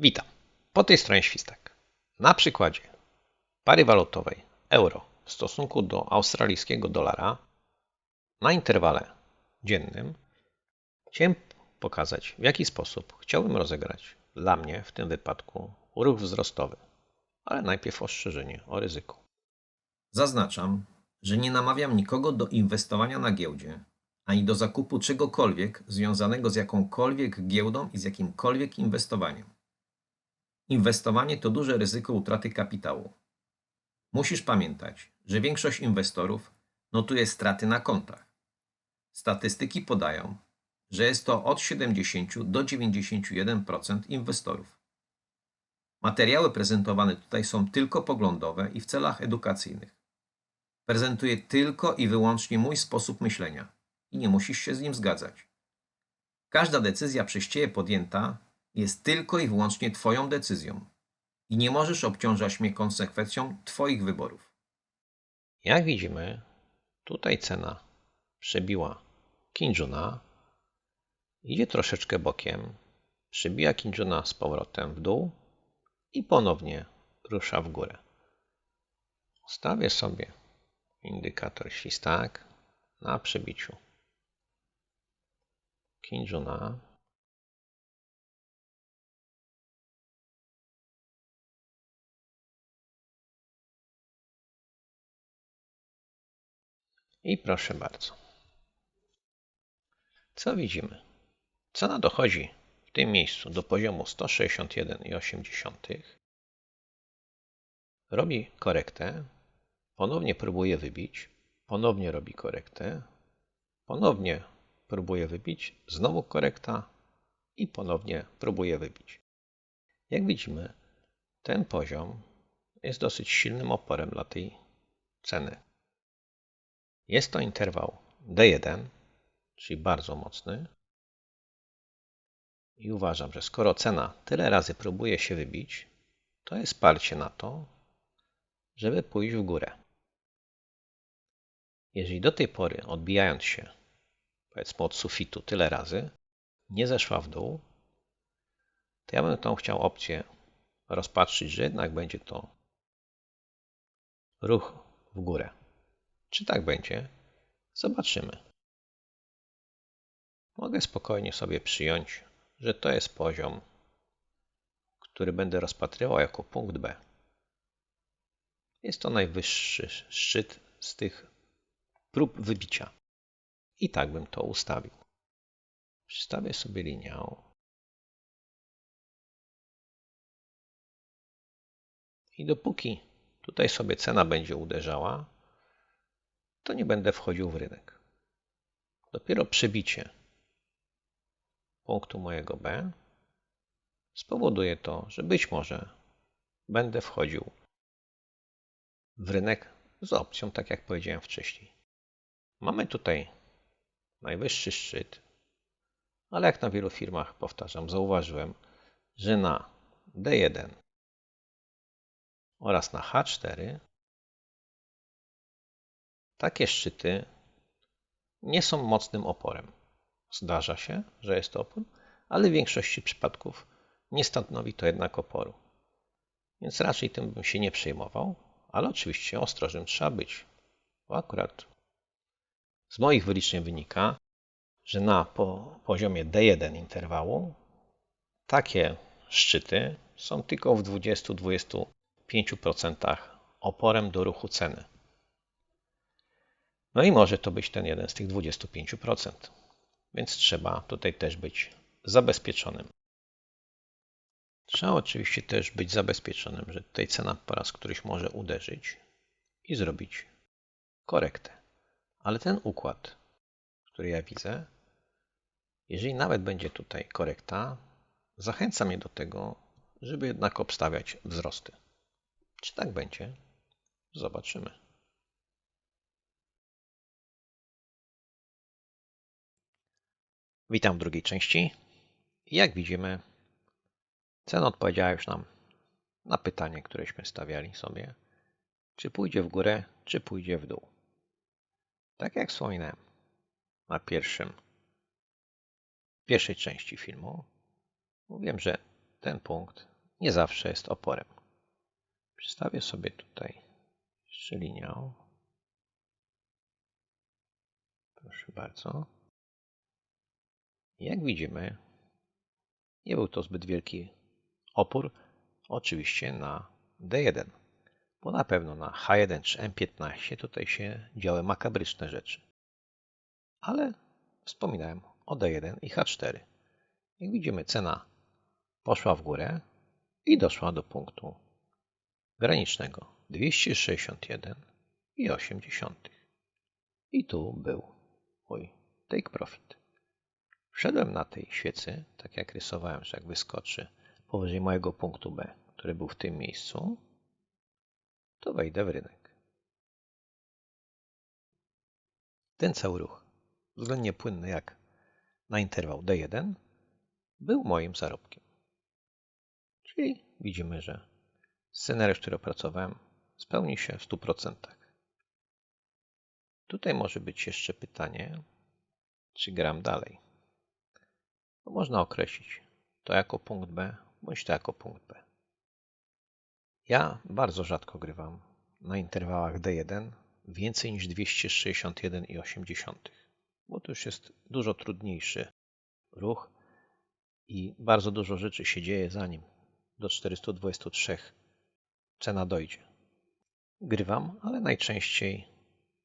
Witam. Po tej stronie Świstak. Na przykładzie pary walutowej euro w stosunku do australijskiego dolara na interwale dziennym chciałem pokazać, w jaki sposób chciałbym rozegrać dla mnie w tym wypadku ruch wzrostowy. Ale najpierw ostrzeżenie o ryzyku. Zaznaczam, że nie namawiam nikogo do inwestowania na giełdzie, ani do zakupu czegokolwiek związanego z jakąkolwiek giełdą i z jakimkolwiek inwestowaniem. Inwestowanie to duże ryzyko utraty kapitału. Musisz pamiętać, że większość inwestorów notuje straty na kontach. Statystyki podają, że jest to od 70 do 91% inwestorów. Materiały prezentowane tutaj są tylko poglądowe i w celach edukacyjnych. Prezentuję tylko i wyłącznie mój sposób myślenia i nie musisz się z nim zgadzać. Każda decyzja przez Ciebie podjęta jest tylko i wyłącznie Twoją decyzją i nie możesz obciążać mnie konsekwencją Twoich wyborów. Jak widzimy, tutaj cena przebiła Kinjuna, idzie troszeczkę bokiem, przebija Kinjuna z powrotem w dół i ponownie rusza w górę. Ustawię sobie indykator świstak na przebiciu Kinjuna. I proszę bardzo. Co widzimy? Cena dochodzi w tym miejscu do poziomu 161,8. Robi korektę, ponownie próbuje wybić, ponownie robi korektę, ponownie próbuje wybić, znowu korekta i ponownie próbuje wybić. Jak widzimy, ten poziom jest dosyć silnym oporem dla tej ceny. Jest to interwał D1, czyli bardzo mocny. I uważam, że skoro cena tyle razy próbuje się wybić, to jest parcie na to, żeby pójść w górę. Jeżeli do tej pory, odbijając się powiedzmy od sufitu tyle razy, nie zeszła w dół, to ja bym tą chciał opcję rozpatrzyć, że jednak będzie to ruch w górę. Czy tak będzie? Zobaczymy. Mogę spokojnie sobie przyjąć, że to jest poziom, który będę rozpatrywał jako punkt B. Jest to najwyższy szczyt z tych prób wybicia. I tak bym to ustawił. Przystawię sobie linię. I dopóki tutaj sobie cena będzie uderzała, to nie będę wchodził w rynek. Dopiero przebicie punktu mojego B spowoduje to, że być może będę wchodził w rynek z opcją, tak jak powiedziałem wcześniej. Mamy tutaj najwyższy szczyt, ale jak na wielu firmach, powtarzam, zauważyłem, że na D1 oraz na H4 takie szczyty nie są mocnym oporem. Zdarza się, że jest opór, ale w większości przypadków nie stanowi to jednak oporu. Więc raczej tym bym się nie przejmował, ale oczywiście ostrożnym trzeba być, bo akurat z moich wyliczeń wynika, że na po poziomie D1 interwału takie szczyty są tylko w 20-25% oporem do ruchu ceny. No i może to być ten jeden z tych 25%. Więc trzeba tutaj też być zabezpieczonym. Trzeba oczywiście też być zabezpieczonym, że tutaj cena po raz któryś może uderzyć i zrobić korektę. Ale ten układ, który ja widzę, jeżeli nawet będzie tutaj korekta, zachęca mnie do tego, żeby jednak obstawiać wzrosty. Czy tak będzie? Zobaczymy. Witam w drugiej części. Jak widzimy, cena odpowiedziała już nam na pytanie, któreśmy stawiali sobie, czy pójdzie w górę, czy pójdzie w dół. Tak jak wspominałem na pierwszym, pierwszej części filmu, mówiłem, że ten punkt nie zawsze jest oporem. Przedstawię sobie tutaj jeszcze. Proszę bardzo. Jak widzimy, nie był to zbyt wielki opór, oczywiście na D1, bo na pewno na H1 czy M15 tutaj się działy makabryczne rzeczy. Ale wspominałem o D1 i H4. Jak widzimy, cena poszła w górę i doszła do punktu granicznego 261,8. I tu był mój take profit. Wszedłem na tej świecy, tak jak rysowałem, że jak wyskoczy powyżej mojego punktu B, który był w tym miejscu, to wejdę w rynek. Ten cały ruch, względnie płynny jak na interwał D1, był moim zarobkiem. Czyli widzimy, że scenariusz, który opracowałem, spełni się w 100%. Tutaj może być jeszcze pytanie, czy gram dalej. Bo można określić to jako punkt B, bądź to jako punkt B. Ja bardzo rzadko grywam na interwałach D1 więcej niż 261,8, bo to już jest dużo trudniejszy ruch i bardzo dużo rzeczy się dzieje zanim do 423 cena dojdzie. Grywam, ale najczęściej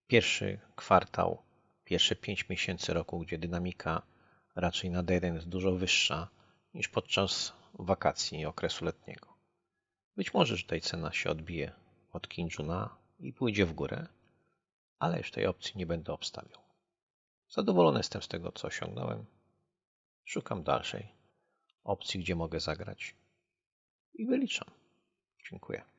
pierwszy kwartał, pierwsze 5 miesięcy roku, gdzie dynamika raczej na D1 jest dużo wyższa niż podczas wakacji i okresu letniego. Być może, że cena się odbije od Kinjuna i pójdzie w górę, ale już tej opcji nie będę obstawiał. Zadowolony jestem z tego, co osiągnąłem. Szukam dalszej opcji, gdzie mogę zagrać i wyliczam. Dziękuję.